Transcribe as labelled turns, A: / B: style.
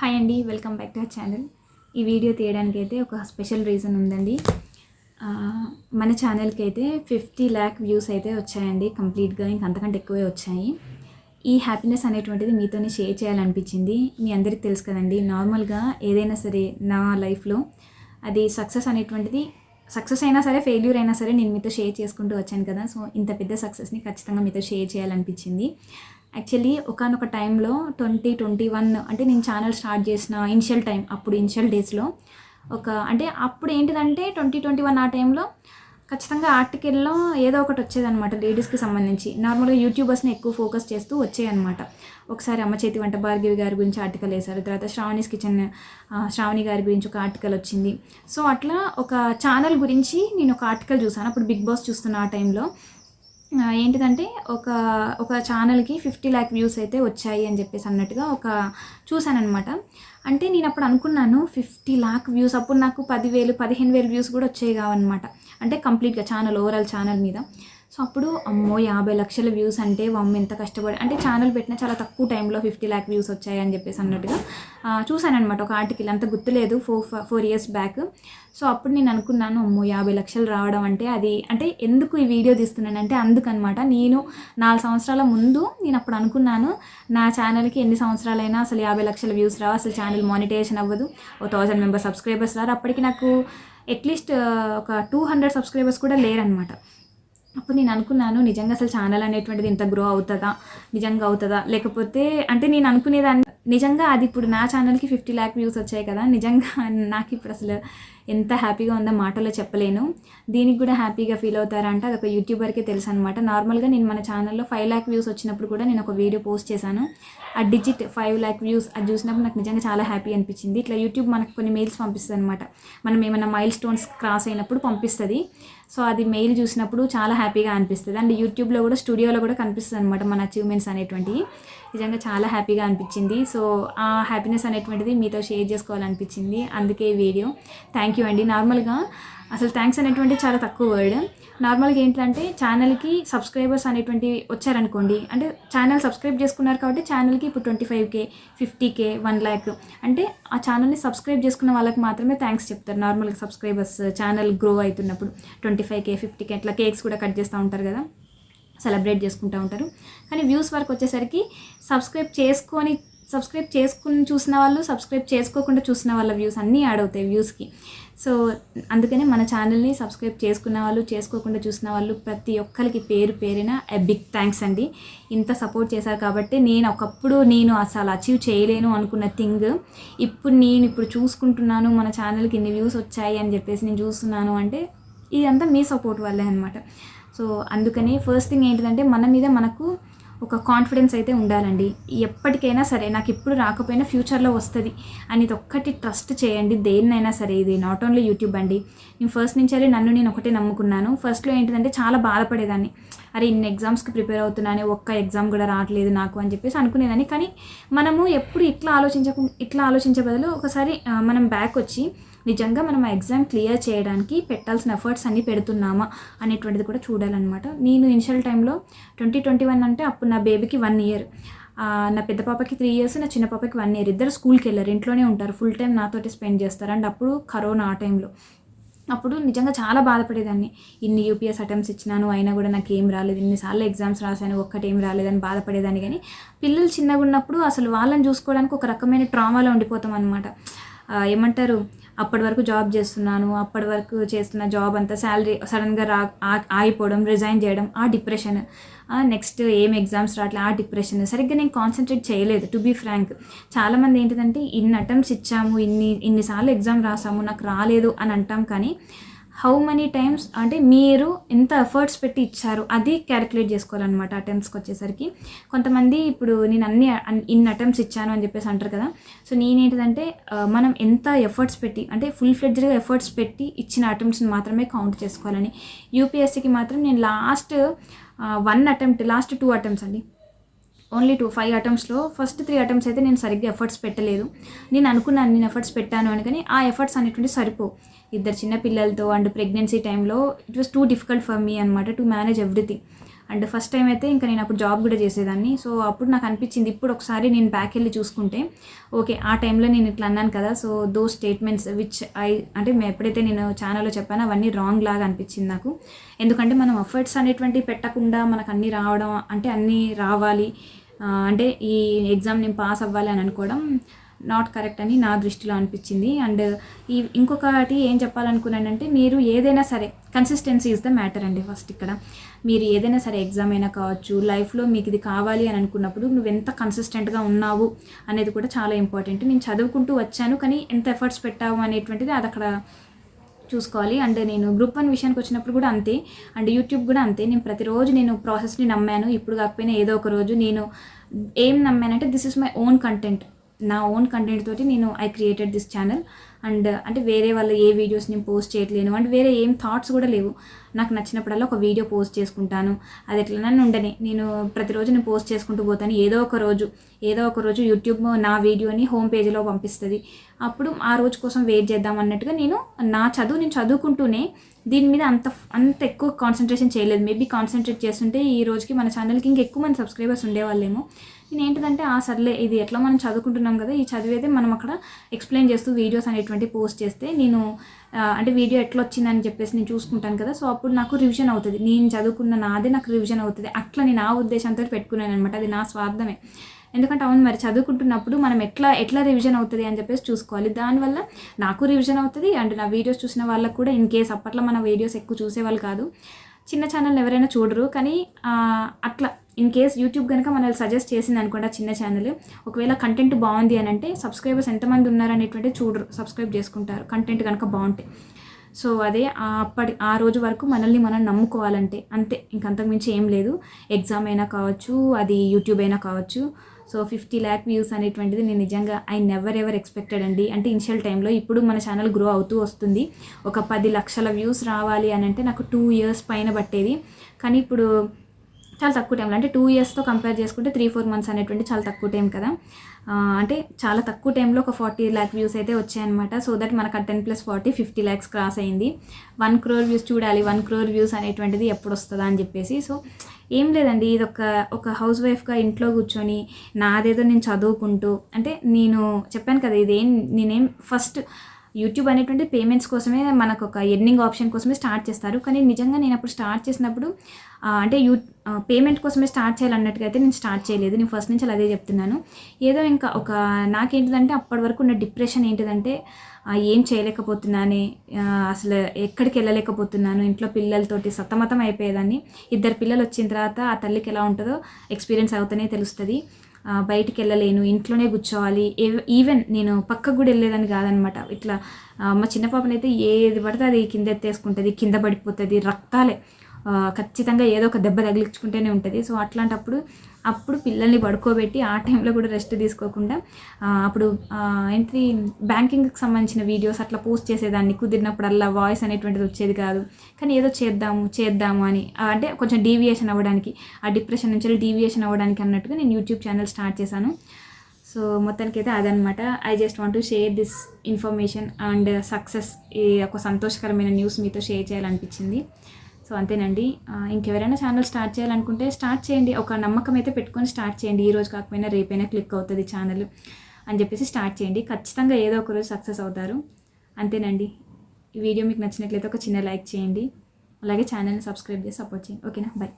A: Hi అండి welcome back to our channel. ఈ video తీయడానికి అయితే ఒక స్పెషల్ రీజన్ ఉందండి. మన ఛానల్కి అయితే ఫిఫ్టీ ల్యాక్ వ్యూస్ అయితే వచ్చాయండి కంప్లీట్గా ఇంక అంతకంటే ఎక్కువే వచ్చాయి. ఈ హ్యాపీనెస్ అనేటువంటిది మీతోనే షేర్ చేయాలనిపించింది. మీ అందరికీ తెలుసు కదండి నార్మల్గా ఏదైనా సరే నా లైఫ్లో అది సక్సెస్ అనేటువంటిది సక్సెస్ అయినా సరే ఫెయిల్యూర్ అయినా సరే నేను మీతో షేర్ చేసుకుంటూ వచ్చాను కదా. సో ఇంత పెద్ద సక్సెస్ని ఖచ్చితంగా మీతో షేర్ చేయాలనిపించింది. యాక్చువల్లీ ఒకనొక టైంలో ట్వంటీ ట్వంటీ వన్ అంటే నేను ఛానల్ స్టార్ట్ చేసిన ఇనిషియల్ టైం అప్పుడు ఇనిషియల్ డేస్లో ఒక అంటే అప్పుడు ఏంటిదంటే ట్వంటీ ట్వంటీ వన్ ఆ టైంలో ఖచ్చితంగా ఆర్టికల్లో ఏదో ఒకటి వచ్చేదన్నమాట లేడీస్కి సంబంధించి. నార్మల్గా యూట్యూబర్స్ని ఎక్కువ ఫోకస్ చేస్తూ వచ్చాయన్నమాట. ఒకసారి అమ్మ చేతి వంట భార్గవి గారి గురించి ఆర్టికల్ వేశారు తర్వాత శ్రావణిస్ కిచెన్ శ్రావణి గారి గురించి ఒక ఆర్టికల్ వచ్చింది. సో అట్లా ఒక ఛానల్ గురించి నేను ఒక ఆర్టికల్ చూసాను అప్పుడు బిగ్ బాస్ చూస్తున్న ఆ టైంలో ఏంటిదంటే ఒక ఒక ఛానల్కి ఫిఫ్టీ ల్యాక్ వ్యూస్ అయితే వచ్చాయి అని చెప్పేసి అన్నట్టుగా ఒక చూశానమాట అంటే నేను అప్పుడు అనుకున్నాను ఫిఫ్టీ ల్యాక్ వ్యూస్ అప్పుడు నాకు పదివేలు పదిహేను వేలు వ్యూస్ కూడా వచ్చాయి కావన్నమాట. అంటే కంప్లీట్గా ఛానల్ ఓవరాల్ ఛానల్ మీద. సో అప్పుడు అమ్మో యాభై లక్షల వ్యూస్ అంటే వమ్మ ఎంత కష్టపడి అంటే ఛానల్ పెట్టిన చాలా తక్కువ టైంలో ఫిఫ్టీ ల్యాక్ వ్యూస్ వచ్చాయి అని చెప్పేసి అన్నట్టుగా చూశానమాట ఒక ఆర్టికల్ అంత గుర్తులేదు four four years back so అప్పుడు నేను అనుకున్నాను అమ్మో యాభై లక్షలు రావడం అంటే అది అంటే ఎందుకు ఈ వీడియో తీస్తున్నానంటే అందుకనమాట నేను నాలుగు సంవత్సరాల ముందు నేను అప్పుడు అనుకున్నాను నా ఛానల్కి ఎన్ని సంవత్సరాలైనా అసలు యాభై లక్షల వ్యూస్ రావు అసలు ఛానల్ మానిటైజేషన్ అవ్వదు. ఓ థౌజండ్ మెంబర్ సబ్స్క్రైబర్స్ రారు. అప్పటికి నాకు అట్లీస్ట్ ఒక టూ హండ్రెడ్ సబ్స్క్రైబర్స్ కూడా లేరనమాట అప్పుడు నేను అనుకున్నాను నిజంగా అసలు ఛానల్ అనేటువంటిది ఇంత గ్రో అవుతుందా? నిజంగా అవుతుందా? లేకపోతే అంటే నేను అనుకునేదాన్ని నిజంగా అది ఇప్పుడు నా ఛానల్కి ఫిఫ్టీ ల్యాక్ వ్యూస్ వచ్చాయి కదా నిజంగా నాకు ఇప్పుడు అసలు ఎంత హ్యాపీగా ఉందో మాటలో చెప్పలేను. దీనికి కూడా హ్యాపీగా ఫీల్ అవుతారా అంటే అదొక యూట్యూబర్కే తెలుసు అనమాట నార్మల్గా నేను మన ఛానల్లో ఫైవ్ ల్యాక్ వ్యూస్ వచ్చినప్పుడు కూడా నేను ఒక వీడియో పోస్ట్ చేశాను. ఆ డిజిట్ ఫైవ్ ల్యాక్ వ్యూస్ అది చూసినప్పుడు నాకు నిజంగా చాలా హ్యాపీ అనిపించింది. ఇట్లా యూట్యూబ్ మనకు కొన్ని మెయిల్స్ పంపిస్తుంది అనమాట మనం ఏమైనా మైల్ స్టోన్స్ క్రాస్ అయినప్పుడు పంపిస్తుంది. సో అది మెయిల్ చూసినప్పుడు చాలా హ్యాపీగా అనిపిస్తుంది. అండ్ యూట్యూబ్లో కూడా స్టూడియోలో కూడా కనిపిస్తుంది అనమాట మన అచీవ్మెంట్స్ అనేటువంటివి. నిజంగా చాలా హ్యాపీగా అనిపించింది. సో ఆ హ్యాపీనెస్ అనేటువంటిది మీతో షేర్ చేసుకోవాలనిపించింది. అందుకే ఈ వీడియో. థ్యాంక్ యూ అండి. నార్మల్గా అసలు థ్యాంక్స్ అనేటువంటి చాలా తక్కువ వర్డ్. నార్మల్గా ఏంటంటే ఛానల్కి సబ్స్క్రైబర్స్ అనేటువంటి వచ్చారనుకోండి. అంటే ఛానల్ సబ్స్క్రైబ్ చేసుకున్నారు కాబట్టి ఛానల్కి ఇప్పుడు twenty five K fifty K one lakh. అంటే ఆ ఛానల్ని సబ్స్క్రైబ్ చేసుకున్న వాళ్ళకి మాత్రమే థ్యాంక్స్ చెప్తారు నార్మల్గా సబ్స్క్రైబర్స్ ఛానల్ గ్రో అవుతున్నప్పుడు. Twenty five K fifty K అట్లా కేక్స్ కూడా కట్ చేస్తూ ఉంటారు కదా. సెలబ్రేట్ చేసుకుంటూ ఉంటారు. కానీ వ్యూస్ వరకు వచ్చేసరికి సబ్స్క్రైబ్ చేసుకొని సబ్స్క్రైబ్ చేసుకుని చూసిన వాళ్ళు సబ్స్క్రైబ్ చేసుకోకుండా చూసిన వాళ్ళ వ్యూస్ అన్నీ యాడ్ అవుతాయి వ్యూస్కి. సో అందుకనే మన ఛానల్ని సబ్స్క్రైబ్ చేసుకున్న వాళ్ళు చేసుకోకుండా చూసిన వాళ్ళు ప్రతి ఒక్కరికి పేరు పేరిన ఎ బిగ్ థ్యాంక్స్ అండి. ఇంత సపోర్ట్ చేశారు కాబట్టి నేను ఒకప్పుడు నేను అసలు అచీవ్ చేయలేను అనుకున్న థింగ్ ఇప్పుడు నేను ఇప్పుడు చూసుకుంటున్నాను మన ఛానల్కి ఇన్ని వ్యూస్ వచ్చాయి అని చెప్పేసి నేను చూస్తున్నాను అంటే ఇదంతా మీ సపోర్ట్ వల్లే అనమాట సో అందుకని ఫస్ట్ థింగ్ ఏంటిదంటే మన మీద మనకు ఒక కాన్ఫిడెన్స్ అయితే ఉండాలండి. ఎప్పటికైనా సరే నాకు ఇప్పుడు రాకపోయినా ఫ్యూచర్లో వస్తుంది. అనేది ఒక్కటి ట్రస్ట్ చేయండి. దేన్నైనా సరే ఇది నాట్ ఓన్లీ యూట్యూబ్ అండి. నేను ఫస్ట్ నుంచి వెళ్ళి నన్ను నేను ఒకటే నమ్ముకున్నాను. ఫస్ట్లో ఏంటిదంటే చాలా బాధపడేదాన్ని. అరే ఇన్ని ఎగ్జామ్స్కి ప్రిపేర్ అవుతున్నాను ఒక్క ఎగ్జామ్ కూడా రావట్లేదు నాకు అని చెప్పేసి అనుకునేదాన్ని. కానీ మనము ఎప్పుడు ఇట్లా ఆలోచించకు ఇట్లా ఆలోచించే బదులు ఒకసారి మనం బ్యాక్ వచ్చి నిజంగా మనం ఆ ఎగ్జామ్ క్లియర్ చేయడానికి పెట్టాల్సిన ఎఫర్ట్స్ అన్నీ పెడుతున్నామా అనేటువంటిది కూడా చూడాలన్నమాట. నేను ఇనిషియల్ టైంలో ట్వంటీ ట్వంటీ వన్ అంటే అప్పుడు నా బేబీకి వన్ ఇయర్. నా పెద్ద పాపకి త్రీ ఇయర్స్ నా చిన్న పాపకి వన్ ఇయర్. ఇద్దరు స్కూల్కి వెళ్ళారు ఇంట్లోనే ఉంటారు ఫుల్ టైం నాతోటి స్పెండ్ చేస్తారు. అండ్ అప్పుడు కరోనా ఆ టైంలో. అప్పుడు నిజంగా చాలా బాధపడేదాన్ని. ఇన్ని యూపీఎస్ అటెంప్ట్స్ ఇచ్చినాను అయినా కూడా నాకు ఏం రాలేదు. ఇన్నిసార్లు ఎగ్జామ్స్ రాశాను ఒక్కటి ఏం రాలేదని బాధపడేదాన్ని. కానీ పిల్లలు చిన్నగా ఉన్నప్పుడు అసలు వాళ్ళని చూసుకోవడానికి ఒక రకమైన ట్రామాలో ఉండిపోతాం అనమాట ఏమంటారు? అప్పటి వరకు జాబ్ చేస్తున్నాను అప్పటి వరకు చేస్తున్న జాబ్ అంతా శాలరీ సడన్గా రా ఆగిపోవడం రిజైన్ చేయడం ఆ డిప్రెషన్ నెక్స్ట్ ఏం ఎగ్జామ్స్ రావట్లే ఆ డిప్రెషన్ సరిగ్గా నేను కాన్సన్ట్రేట్ చేయలేదు టు బీ ఫ్రాంక్ చాలామంది ఏంటిదంటే ఇన్ని అటెంప్ట్స్ ఇచ్చాము ఇన్ని ఇన్నిసార్లు ఎగ్జామ్ రాసాము నాకు రాలేదు అని అంటాం కానీ హౌ మెనీ టైమ్స్ అంటే మీరు ఎంత ఎఫర్ట్స్ పెట్టి ఇచ్చారు అది క్యాలిక్యులేట్ చేసుకోవాలన్నమాట అటెంప్ట్స్కి వచ్చేసరికి. కొంతమంది ఇప్పుడు నేను అన్ని అన్- ఇన్ని అటెంప్ట్స్ ఇచ్చాను అని చెప్పేసి అంటారు కదా. సో నేనేంటిదంటే మనం ఎంత ఎఫర్ట్స్ పెట్టి అంటే ఫుల్ ఫ్లెడ్జ్గా ఎఫర్ట్స్ పెట్టి ఇచ్చిన అటెంప్ట్స్ని మాత్రమే కౌంట్ చేసుకోవాలని. యూపీఎస్సీకి మాత్రం నేను last one attempt last two attempts అండి. ఓన్లీ టూ ఫైవ్ అటెంప్ట్స్లో ఫస్ట్ త్రీ అటెంప్ట్స్ అయితే నేను సరిగ్గా ఎఫర్ట్స్ పెట్టలేదు. నేను అనుకున్నాను నేను ఎఫర్ట్స్ పెట్టాను అని కానీ ఆ ఎఫర్ట్స్ అనేటువంటి సరిపో. ఇద్దరు చిన్న పిల్లలతో అండ్ ప్రెగ్నెన్సీ టైంలో it was too difficult for me అనమాట to manage everything. And first time అయితే ఇంకా నేను అప్పుడు జాబ్ కూడా చేసేదాన్ని. సో అప్పుడు నాకు అనిపించింది ఇప్పుడు ఒకసారి నేను బ్యాక్ వెళ్ళి చూసుకుంటే ఓకే ఆ టైంలో నేను ఇట్లా అన్నాను కదా so though statements which I అంటే ఎప్పుడైతే నేను ఛానల్లో చెప్పానో అవన్నీ రాంగ్ లాగా అనిపించింది నాకు. ఎందుకంటే మనం ఎఫర్ట్స్ అనేటువంటి పెట్టకుండా మనకు అన్నీ రావడం అంటే అన్నీ రావాలి. అంటే ఈ ఎగ్జామ్ నేను పాస్ అవ్వాలి అని అనుకోవడం నాట్ కరెక్ట్ అని నా దృష్టిలో అనిపించింది. అండ్ ఈ ఇంకొకటి ఏం చెప్పాలనుకున్నానంటే మీరు ఏదైనా సరే కన్సిస్టెన్సీ ఇస్ ద మ్యాటర్ అండి ఫస్ట్ ఇక్కడ. మీరు ఏదైనా సరే ఎగ్జామ్ అయినా కావచ్చు లైఫ్లో మీకు ఇది కావాలి అని అనుకున్నప్పుడు నువ్వు ఎంత కన్సిస్టెంట్గా ఉన్నావు అనేది కూడా చాలా ఇంపార్టెంట్ నేను చదువుకుంటూ వచ్చాను కానీ ఎంత ఎఫర్ట్స్ పెట్టావు అనేటువంటిది అది అక్కడ చూసుకోవాలి. అండ్ నేను గ్రూప్ వన్ విషయానికి వచ్చినప్పుడు కూడా అంతే. అండ్ యూట్యూబ్ కూడా అంతే. నేను ప్రతిరోజు నేను ప్రాసెస్ని నమ్మాను. ఇప్పుడు కాకపోయినా ఏదో ఒక రోజు నేను ఏం నమ్మానంటే this is my own content నా ఓన్ కంటెంట్ తోటి నేను I created this channel and అంటే వేరే వాళ్ళు ఏ వీడియోస్ నేను పోస్ట్ చేయట్లేను. అండ్ వేరే ఏం థాట్స్ కూడా లేవు. నాకు నచ్చినప్పుడల్లా ఒక వీడియో పోస్ట్ చేసుకుంటాను. అది ఎట్లనని ఉండని. నేను ప్రతిరోజు నేను పోస్ట్ చేసుకుంటూ పోతాను. ఏదో ఒక రోజు ఏదో ఒక రోజు యూట్యూబ్ నా వీడియోని హోమ్ పేజీలో పంపిస్తుంది. అప్పుడు ఆ రోజు కోసం వెయిట్ చేద్దాం అన్నట్టుగా నేను నా చదువు నేను చదువుకుంటూనే దీని మీద అంత అంత ఎక్కువ కాన్సన్ట్రేషన్ చేయలేదు. మేబీ కాన్సన్ట్రేట్ చేస్తుంటే ఈ రోజుకి మన ఛానల్కి ఇంకా ఎక్కువ మంది సబ్స్క్రైబర్స్ ఉండేవాళ్ళేమో. నేను ఏంటిదంటే ఆ సర్లే ఇది ఎట్లా మనం చదువుకుంటున్నాం కదా ఈ చదివేదే మనం అక్కడ ఎక్స్ప్లెయిన్ చేస్తూ వీడియోస్ అనేటువంటి పోస్ట్ చేస్తే నేను అంటే వీడియో ఎట్లా వచ్చిందని చెప్పేసి నేను చూసుకుంటాను కదా సో అప్పుడు నాకు రివిజన్ అవుతుంది. నేను చదువుకున్న నాదే నాకు రివిజన్ అవుతుంది. అట్లా నేను ఆ ఉద్దేశంతో పెట్టుకున్నాను అనమాట అది నా స్వార్థమే. ఎందుకంటే అవును మరి చదువుకుంటున్నప్పుడు మనం ఎట్లా ఎట్లా రివిజన్ అవుతుంది అని చెప్పేసి చూసుకోవాలి. దానివల్ల నాకు రివిజన్ అవుతుంది అండ్ నా వీడియోస్ చూసిన వాళ్ళకు కూడా ఇన్ కేస్ అప్పట్లో మన వీడియోస్ ఎక్కువ చూసేవాళ్ళు కాదు. చిన్న ఛానల్ ఎవరైనా చూడరు కానీ అట్లా ఇన్ కేస్ యూట్యూబ్ కనుక మనల్ని సజెస్ట్ చేసింది అనుకోండి ఆ చిన్న ఛానల్ ఒకవేళ కంటెంట్ బాగుంది అని అంటే సబ్స్క్రైబర్స్ ఎంతమంది ఉన్నారనేటువంటి చూడరు సబ్స్క్రైబ్ చేసుకుంటారు. కంటెంట్ కనుక బాగుంటే. సో అదే అప్పటి ఆ రోజు వరకు మనల్ని మనం నమ్ముకోవాలంటే. అంతే. ఇంకంతకుమించి ఏం లేదు. ఎగ్జామ్ అయినా కావచ్చు అది యూట్యూబ్ అయినా కావచ్చు. సో ఫిఫ్టీ ల్యాక్ వ్యూస్ అనేటువంటిది నేను నిజంగా ఐ నెవర్ ఎవర్ ఎక్స్పెక్టెడ్ అండి. అంటే ఇనిషియల్ టైంలో ఇప్పుడు మన ఛానల్ గ్రో అవుతూ వస్తుంది. ఒక పది లక్షల వ్యూస్ రావాలి అని అంటే నాకు టూ ఇయర్స్ పైన పట్టేది. కానీ ఇప్పుడు చాలా తక్కువ టైంలో అంటే టూ ఇయర్స్తో కంపేర్ చేసుకుంటే త్రీ ఫోర్ మంత్స్ అనేటువంటి చాలా తక్కువ టైం కదా. అంటే చాలా తక్కువ టైంలో ఒక ఫార్టీ ల్యాక్ వ్యూస్ అయితే వచ్చాయన్నమాట. సో దట్ మనకు ten plus forty fifty lakhs cross అయింది. వన్ క్రోర్ వ్యూస్ చూడాలి వన్ క్రోర్ వ్యూస్ అనేటువంటిది ఎప్పుడు వస్తుందా అని చెప్పేసి. సో ఏం లేదండి ఇది ఒక ఒక హౌస్ వైఫ్గా ఇంట్లో కూర్చొని నాదేదో నేను చదువుకుంటూ అంటే నేను చెప్పాను కదా ఇదేం నేనేం ఫస్ట్ యూట్యూబ్ అనేటువంటి పేమెంట్స్ కోసమే మనకు ఒక ఎర్నింగ్ ఆప్షన్ కోసమే స్టార్ట్ చేస్తారు. కానీ నిజంగా నేను అప్పుడు స్టార్ట్ చేసినప్పుడు అంటే యూ పేమెంట్ కోసమే స్టార్ట్ చేయాలన్నట్టుగా అయితే నేను స్టార్ట్ చేయలేదు. నేను ఫస్ట్ నుంచి అదే చెప్తున్నాను. ఏదో ఇంకా ఒక నాకేంటిదంటే అప్పటి వరకు ఉన్న డిప్రెషన్ ఏంటిదంటే ఏం చేయలేకపోతున్నానే అసలు ఎక్కడికి వెళ్ళలేకపోతున్నాను. ఇంట్లో పిల్లలతోటి సతమతం అయిపోయేదాన్ని. ఇద్దరు పిల్లలు వచ్చిన తర్వాత ఆ తల్లికి ఎలా ఉంటుందో ఎక్స్పీరియన్స్ అవుతూనే తెలుస్తుంది. బయటికి వెళ్ళలేను ఇంట్లోనే కూర్చోవాలి. ఈవెన్ నేను పక్కకు కూడా వెళ్ళేదని కాదనమాట. ఇట్లా మా చిన్న పాపనైతే ఏది పడితే అది కింద ఎత్తేసుకుంటుంది కింద పడిపోతుంది రక్తాలే. ఖచ్చితంగా ఏదో ఒక దెబ్బ తగిలించుకుంటూనే ఉంటుంది. సో అట్లాంటప్పుడు అప్పుడు పిల్లల్ని పడుకోబెట్టి ఆ టైంలో కూడా రెస్ట్ తీసుకోకుండా అప్పుడు ఏంటి బ్యాంకింగ్కి సంబంధించిన వీడియోస్ అట్లా పోస్ట్ చేసేదాన్ని. కుదిరినప్పుడల్లా వాయిస్ అనేటువంటిది వచ్చేది కాదు. కానీ ఏదో చేద్దాము చేద్దాము అని అంటే కొంచెం డీవియేషన్ అవ్వడానికి ఆ డిప్రెషన్ నుంచి డీవియేషన్ అవ్వడానికి అన్నట్టుగా నేను యూట్యూబ్ ఛానల్ స్టార్ట్ చేశాను. సో మొత్తానికైతే అదనమాట I just want to share this information and success ఈ ఒక సంతోషకరమైన న్యూస్ మీతో షేర్ చేయాలనిపించింది. సో అంతేనండి. ఇంకెవరైనా ఛానల్ స్టార్ట్ చేయాలనుకుంటే స్టార్ట్ చేయండి. ఒక నమ్మకం అయితే పెట్టుకొని స్టార్ట్ చేయండి. ఈ రోజు కాకపోయినా రేపైనా క్లిక్ అవుతుంది ఛానల్ అని చెప్పేసి స్టార్ట్ చేయండి. ఖచ్చితంగా ఏదో ఒక రోజు సక్సెస్ అవుతారు. అంతేనండి. ఈ వీడియో మీకు నచ్చినట్లయితే ఒక చిన్న లైక్ చేయండి. అలాగే ఛానల్ని సబ్స్క్రైబ్ చేసి సపోర్ట్ చేయండి. ఓకేనా? బాయ్